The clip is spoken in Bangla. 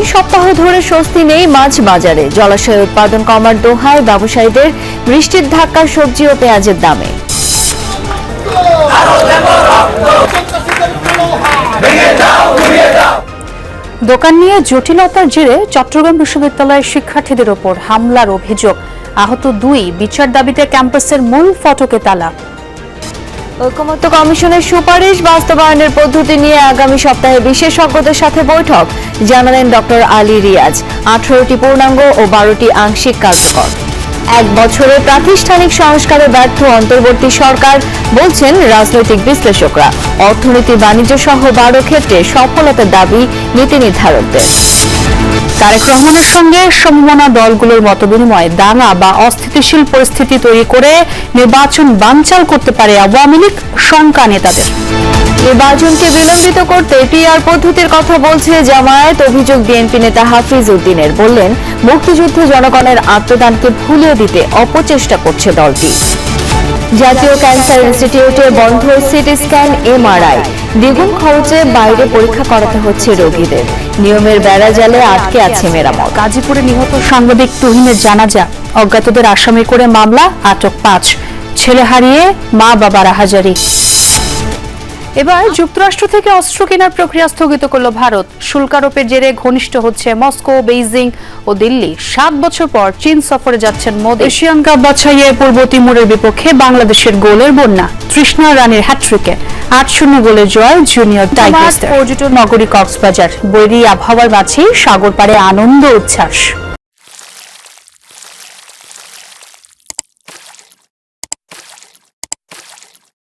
তিন সপ্তাহ ধরে স্বস্তি নেই মাছ বাজারে। জলাশয় উৎপাদন কমার দোহায় ব্যবসায়ীদের বৃষ্টির ধাক্কা, সবজি ও পেঁয়াজের দামে। দোকান নিয়ে জটিলতার জেরে চট্টগ্রাম বিশ্ববিদ্যালয়ের শিক্ষার্থীদের ওপর হামলার অভিযোগ। আহত দুই বিচার দাবিতে ক্যাম্পাসের মূল ফটকে তালা। ঐকমত্য কমিশনের সুপারিশ বাস্তবায়নের পদ্ধতি নিয়ে আগামী সপ্তাহে বিশেষজ্ঞদের সাথে বৈঠক। জানালেন ডক্টর আলী রিয়াজ। আঠারোটি পূর্ণাঙ্গ ও বারোটি আংশিক কার্যকর। এক বছরে প্রাতিষ্ঠানিক সংস্কারে ব্যর্থ অন্তর্বর্তী সরকার বলছেন রাজনৈতিক বিশ্লেষকরা। অর্থনীতি, বাণিজ্য সহ বারো ক্ষেত্রে সফলতার দাবি নীতি নির্ধারকদের। তারেক রহমানের সঙ্গে সমমনা দলগুলোর মতবিনিময় দাঙ্গা বা অস্থিতিশীল পরিস্থিতি তৈরি করে নির্বাচন বানচাল করতে পারে আওয়ামী লীগ শঙ্কা নেতাদের। নির্বাচনকে বিলম্বিত করতে টিআর পদ্ধতির কথা বলছে জামায়াত, অভিযোগ বিএনপি নেতা হাফিজ উদ্দিনের বললেন, মুক্তিযুদ্ধে জনগণের আত্মদানকে ভুলিয়ে দিতে অপচেষ্টা করছে দলটি। জাতীয় ক্যান্সার ইনস্টিটিউটে বন্ধ সিটি স্ক্যান এমআরআই দ্বিগুণ খরচে বাইরে পরীক্ষা করাতে হচ্ছে রোগীদের। নিয়মের বেড়া জালে আটকে আছে মেরামত। গাজীপুরে নিহত সাংবাদিক তুহিনের জানাজা। অজ্ঞাতদের আসামি করে মামলা, আটক পাঁচ। ছেলে হারিয়ে মা বাবার আহাজারি এবার যুক্তরাষ্ট্র থেকে অস্ত্র কেনার প্রক্রিয়া স্থগিত করল ভারত। শুল্ক আরোপের জেরে ঘনিষ্ঠ হচ্ছে মস্কো বেইজিং ও দিল্লি। সাত বছর পর চীন সফরে যাচ্ছেন মোদী। এশিয়ান কাপ বাছাইয়ে পূর্ব তিমুরের বিপক্ষে বাংলাদেশের গোলের বন্যা তৃষ্ণা রানীর হ্যাট্রিকে আট শূন্য গোলে জয় জুনিয়র টাইগার্স পর্যটন নগরী কক্সবাজার। বৈরী আবহাওয়ার মাঝে সাগর পাড়ে আনন্দ উচ্ছ্বাস।